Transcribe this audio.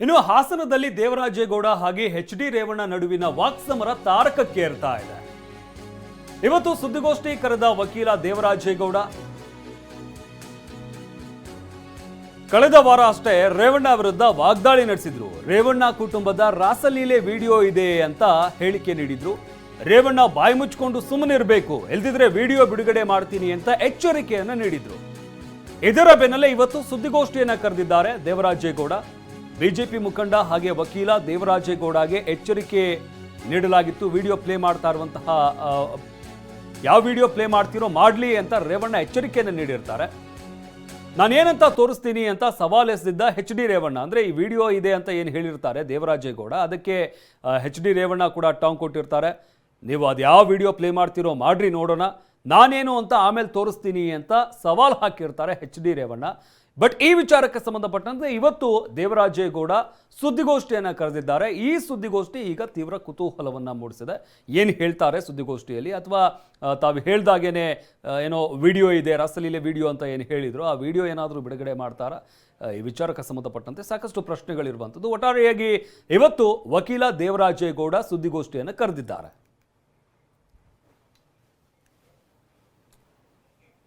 ಇನ್ನು ಹಾಸನದಲ್ಲಿ ದೇವರಾಜೇಗೌಡ ಹಾಗೆ ಎಚ್ ಡಿ ರೇವಣ್ಣ ನಡುವಿನ ವಾಕ್ಸಮರ ತಾರಕಕ್ಕೇರ್ತಾ ಇದೆ. ಇವತ್ತು ಸುದ್ದಿಗೋಷ್ಠಿ ಕರೆದ ವಕೀಲ ದೇವರಾಜೇಗೌಡ. ಕಳೆದ ವಾರ ಅಷ್ಟೇ ರೇವಣ್ಣ ವಿರುದ್ಧ ವಾಗ್ದಾಳಿ ನಡೆಸಿದ್ರು. ರೇವಣ್ಣ ಕುಟುಂಬದ ರಾಸಲೀಲೆ ವಿಡಿಯೋ ಇದೆ ಅಂತ ಹೇಳಿಕೆ ನೀಡಿದ್ರು. ರೇವಣ್ಣ ಬಾಯಿ ಮುಚ್ಕೊಂಡು ಸುಮ್ಮನಿರಬೇಕು ಎಲ್ದಿದ್ರೆ ವಿಡಿಯೋ ಬಿಡುಗಡೆ ಮಾಡ್ತೀನಿ ಅಂತ ಎಚ್ಚರಿಕೆಯನ್ನು ನೀಡಿದ್ರು. ಇದರ ಬೆನ್ನಲ್ಲೇ ಇವತ್ತು ಸುದ್ದಿಗೋಷ್ಠಿಯನ್ನ ಕರೆದಿದ್ದಾರೆ ದೇವರಾಜೇಗೌಡ. ಬಿಜೆಪಿ ಮುಖಂಡ ಹಾಗೆ ವಕೀಲ ದೇವರಾಜೇಗೌಡಗೆ ಎಚ್ಚರಿಕೆ ನೀಡಲಾಗಿತ್ತು. ವಿಡಿಯೋ ಪ್ಲೇ ಮಾಡ್ತಾ ಇರುವಂತಹ ಯಾವ ವಿಡಿಯೋ ಪ್ಲೇ ಮಾಡ್ತೀರೋ ಮಾಡಲಿ ಅಂತ ರೇವಣ್ಣ ಎಚ್ಚರಿಕೆಯನ್ನು ನೀಡಿರ್ತಾರೆ. ನಾನೇನಂತ ತೋರಿಸ್ತೀನಿ ಅಂತ ಸವಾಲ್ ಎಸೆದಿದ್ದ ಎಚ್ ಡಿ ರೇವಣ್ಣ. ಅಂದರೆ ಈ ವಿಡಿಯೋ ಇದೆ ಅಂತ ಏನು ಹೇಳಿರ್ತಾರೆ ದೇವರಾಜೇಗೌಡ. ಅದಕ್ಕೆ ಹೆಚ್ ಡಿ ರೇವಣ್ಣ ಕೂಡ ಟಾಂಗ್ ಕೊಟ್ಟಿರ್ತಾರೆ. ನೀವು ಅದು ಯಾವ ವಿಡಿಯೋ ಪ್ಲೇ ಮಾಡ್ತೀರೋ ಮಾಡ್ರಿ ನೋಡೋಣ. ನಾನೇನು ಅಂತ ಆಮೇಲೆ ತೋರಿಸ್ತೀನಿ ಅಂತ ಸವಾಲ್ ಹಾಕಿರ್ತಾರೆ ಎಚ್ ಡಿ ರೇವಣ್ಣ. ಬಟ್ ಈ ವಿಚಾರಕ್ಕೆ ಸಂಬಂಧಪಟ್ಟಂತೆ ಇವತ್ತು ದೇವರಾಜೇಗೌಡ ಸುದ್ದಿಗೋಷ್ಠಿಯನ್ನು ಕರೆದಿದ್ದಾರೆ. ಈ ಸುದ್ದಿಗೋಷ್ಠಿ ಈಗ ತೀವ್ರ ಕುತೂಹಲವನ್ನು ಮೂಡಿಸಿದೆ. ಏನು ಹೇಳ್ತಾರೆ ಸುದ್ದಿಗೋಷ್ಠಿಯಲ್ಲಿ? ಅಥವಾ ತಾವು ಹೇಳ್ದಾಗೇನೆ ಏನೋ ವಿಡಿಯೋ ಇದೆ, ರಸಲೀಲೆ ವಿಡಿಯೋ ಅಂತ ಏನು ಹೇಳಿದ್ರು, ಆ ವಿಡಿಯೋ ಏನಾದರೂ ಬಿಡುಗಡೆ ಮಾಡ್ತಾರಾ? ಈ ವಿಚಾರಕ್ಕೆ ಸಂಬಂಧಪಟ್ಟಂತೆ ಸಾಕಷ್ಟು ಪ್ರಶ್ನೆಗಳಿರುವಂಥದ್ದು. ಒಟ್ಟಾರೆಯಾಗಿ ಇವತ್ತು ವಕೀಲ ದೇವರಾಜೇಗೌಡ ಸುದ್ದಿಗೋಷ್ಠಿಯನ್ನು ಕರೆದಿದ್ದಾರೆ.